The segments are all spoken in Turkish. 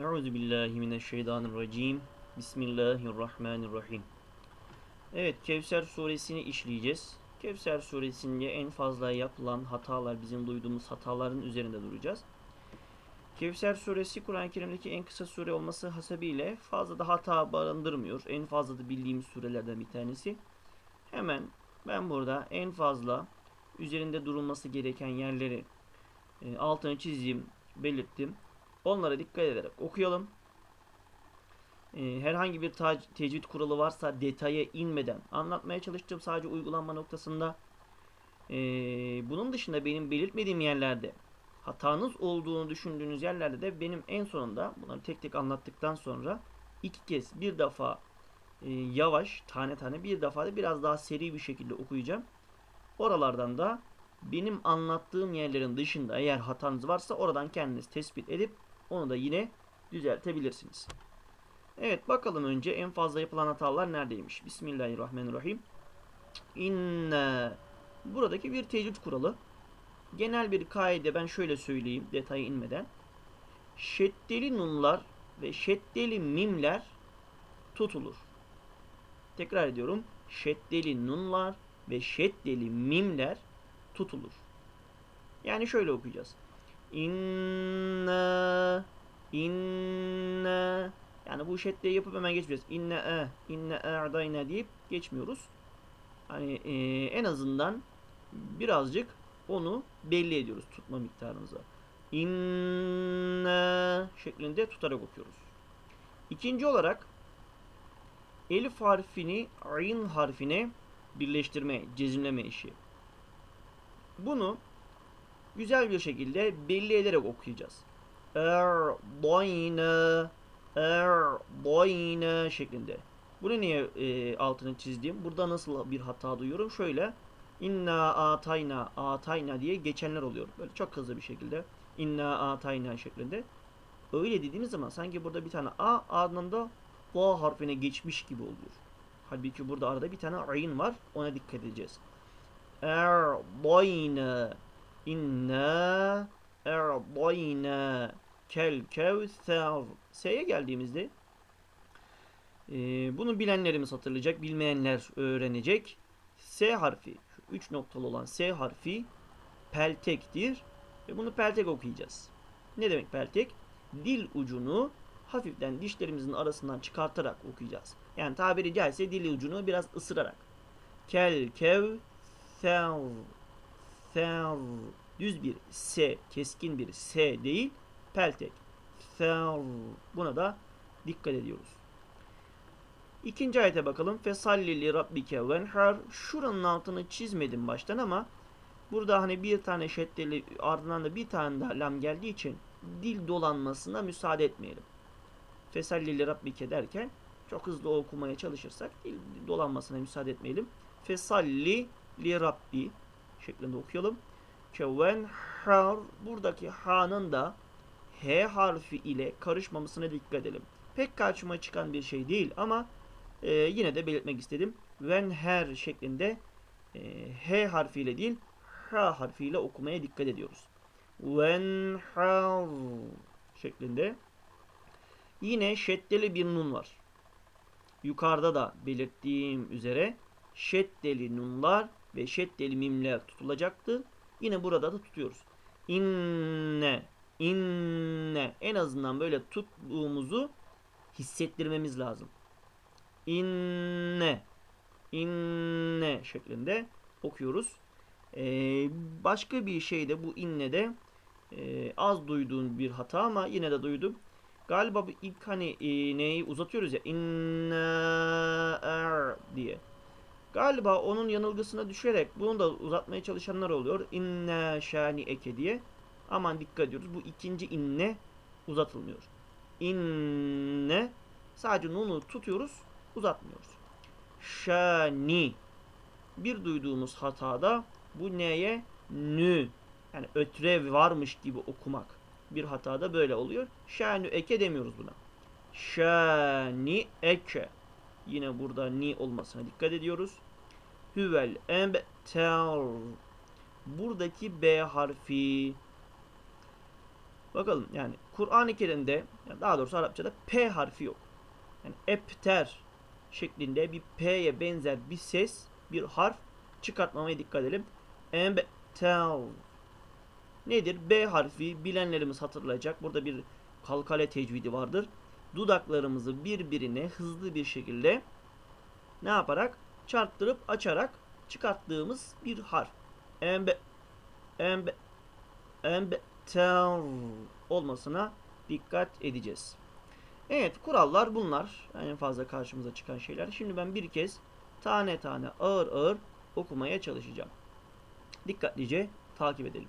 Euzu billahi mineşşeytanirracim. Bismillahirrahmanirrahim. Evet, Kevser suresini işleyeceğiz. Kevser suresinde en fazla yapılan hatalar, bizim duyduğumuz hataların üzerinde duracağız. Kevser suresi Kur'an-ı Kerim'deki en kısa sure olması hasebiyle fazla da hata barındırmıyor. En fazla da bildiğimiz surelerden bir tanesi. Hemen ben burada en fazla üzerinde durulması gereken yerleri e, altını çizeyim, belirttim. Onlara dikkat ederek okuyalım. Ee, herhangi bir tecvid kuralı varsa detaya inmeden anlatmaya çalıştım sadece uygulanma noktasında. Ee, bunun dışında benim belirtmediğim yerlerde hatanız olduğunu düşündüğünüz yerlerde de benim en sonunda bunları tek tek anlattıktan sonra iki kez bir defa e, yavaş tane tane bir defa da biraz daha seri bir şekilde okuyacağım. Oralardan da benim anlattığım yerlerin dışında eğer hatanız varsa oradan kendiniz tespit edip onu da yine düzeltebilirsiniz. Evet bakalım önce en fazla yapılan hatalar neredeymiş? Bismillahirrahmanirrahim. İnne buradaki bir tecvid kuralı. Genel bir kaide ben şöyle söyleyeyim detaya inmeden. Şeddeli nunlar ve şeddeli mimler tutulur. Tekrar ediyorum. Şeddeli nunlar ve şeddeli mimler tutulur. Yani şöyle okuyacağız. İnne inne yani bu şeddeyi yapıp hemen geçmeyeceğiz. İnne e inne a'dayna deyip geçmiyoruz. Hani e, en azından birazcık onu belli ediyoruz tutma miktarımıza. İnne şeklinde tutarak okuyoruz. İkinci olarak elif harfini ayn harfine birleştirme, cezimleme işi. Bunu güzel bir şekilde belli ederek okuyacağız. Erdayne Erdayne şeklinde. Bunu niye e, altını çizdim? Burada nasıl bir hata duyuyorum? Şöyle inna atayna atayna diye geçenler oluyor. Böyle çok hızlı bir şekilde inna atayna şeklinde. Öyle dediğimiz zaman sanki burada bir tane a ardından o harfine geçmiş gibi oluyor. Halbuki burada arada bir tane ayn var. Ona dikkat edeceğiz. Erdayne inna erdayne kel kevser S'ye geldiğimizde e, bunu bilenlerimiz hatırlayacak, bilmeyenler öğrenecek. S harfi, şu üç noktalı olan S harfi peltektir ve bunu peltek okuyacağız. Ne demek peltek? Dil ucunu hafiften dişlerimizin arasından çıkartarak okuyacağız. Yani tabiri caizse dil ucunu biraz ısırarak. Kel kev ser ser düz bir S, keskin bir S değil, peltek. Ser. Buna da dikkat ediyoruz. İkinci ayete bakalım. Fesalli li rabbike venhar. Şuranın altını çizmedim baştan ama burada hani bir tane şeddeli ardından da bir tane daha lam geldiği için dil dolanmasına müsaade etmeyelim. Fesalli li rabbike derken çok hızlı okumaya çalışırsak dil dolanmasına müsaade etmeyelim. Fesalli li rabbi şeklinde okuyalım. Kevenhar buradaki ha'nın da H harfi ile karışmamasına dikkat edelim. Pek karşıma çıkan bir şey değil ama e, yine de belirtmek istedim. When her şeklinde e, H harfiyle değil H harfiyle okumaya dikkat ediyoruz. When her şeklinde yine şeddeli bir nun var. Yukarıda da belirttiğim üzere şeddeli nunlar ve şeddeli mimler tutulacaktı. Yine burada da tutuyoruz. İnne inne en azından böyle tuttuğumuzu hissettirmemiz lazım. İnne inne şeklinde okuyoruz. Ee, başka bir şey de bu inne de e, az duyduğun bir hata ama yine de duydum. Galiba bu ilk hani e, neyi uzatıyoruz ya inne er diye. Galiba onun yanılgısına düşerek bunu da uzatmaya çalışanlar oluyor. İnne şani eke diye. Aman dikkat ediyoruz. Bu ikinci inne uzatılmıyor. İnne sadece nunu tutuyoruz, uzatmıyoruz. Şani bir duyduğumuz hatada bu neye? Nü yani ötrev varmış gibi okumak. Bir hatada böyle oluyor. Şanü eke demiyoruz buna. Şani eke. Yine burada ni olmasına dikkat ediyoruz. Hüvel ebter. Buradaki B harfi Bakalım yani Kur'an-ı Kerim'de daha doğrusu Arapçada P harfi yok. Yani epter şeklinde bir P'ye benzer bir ses, bir harf çıkartmamaya dikkat edelim. Embetel. Nedir? B harfi bilenlerimiz hatırlayacak. Burada bir kalkale tecvidi vardır. Dudaklarımızı birbirine hızlı bir şekilde ne yaparak? Çarptırıp açarak çıkarttığımız bir harf. Embe embe embetel olmasına dikkat edeceğiz. Evet kurallar bunlar. En fazla karşımıza çıkan şeyler. Şimdi ben bir kez tane tane ağır ağır okumaya çalışacağım. Dikkatlice takip edelim.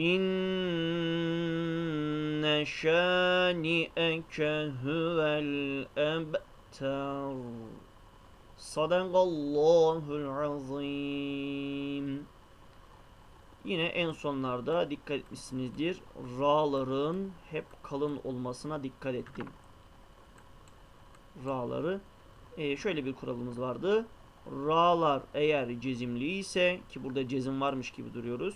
İnne şâni'eke huvel ebtar. Sadakallahul azim. Yine en sonlarda dikkat etmişsinizdir. Ra'ların hep kalın olmasına dikkat ettim. Ra'ları. Ee, şöyle bir kuralımız vardı. Ra'lar eğer cezimli ise ki burada cezim varmış gibi duruyoruz.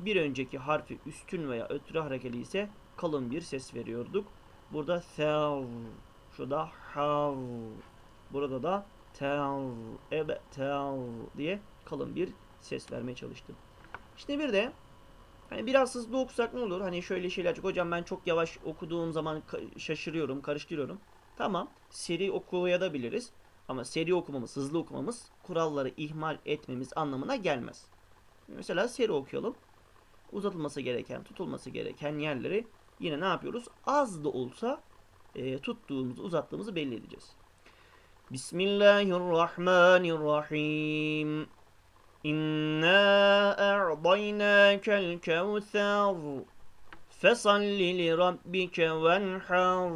Bir önceki harfi üstün veya ötürü harekeli ise kalın bir ses veriyorduk. Burada thav, şurada hav, burada da tav, ebe tav diye kalın bir ses vermeye çalıştım. Şimdi bir de hani biraz hızlı okusak ne olur? Hani şöyle şeyler çok hocam ben çok yavaş okuduğum zaman şaşırıyorum, karıştırıyorum. Tamam, seri okuyabiliriz. Ama seri okumamız, hızlı okumamız kuralları ihmal etmemiz anlamına gelmez. Mesela seri okuyalım. Uzatılması gereken, tutulması gereken yerleri yine ne yapıyoruz? Az da olsa e, tuttuğumuzu, uzattığımızı belli edeceğiz. Bismillahirrahmanirrahim. İnna a'daynakel kevser. Fesalli li rabbike venhar.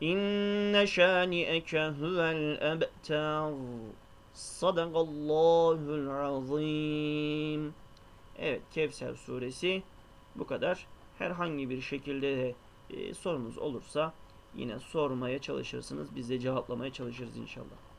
İnne şani'eke huvel ebtar. Sadakallahul azim. Evet Kevser suresi bu kadar. Herhangi bir şekilde de e, sorunuz olursa yine sormaya çalışırsınız. Biz de cevaplamaya çalışırız inşallah.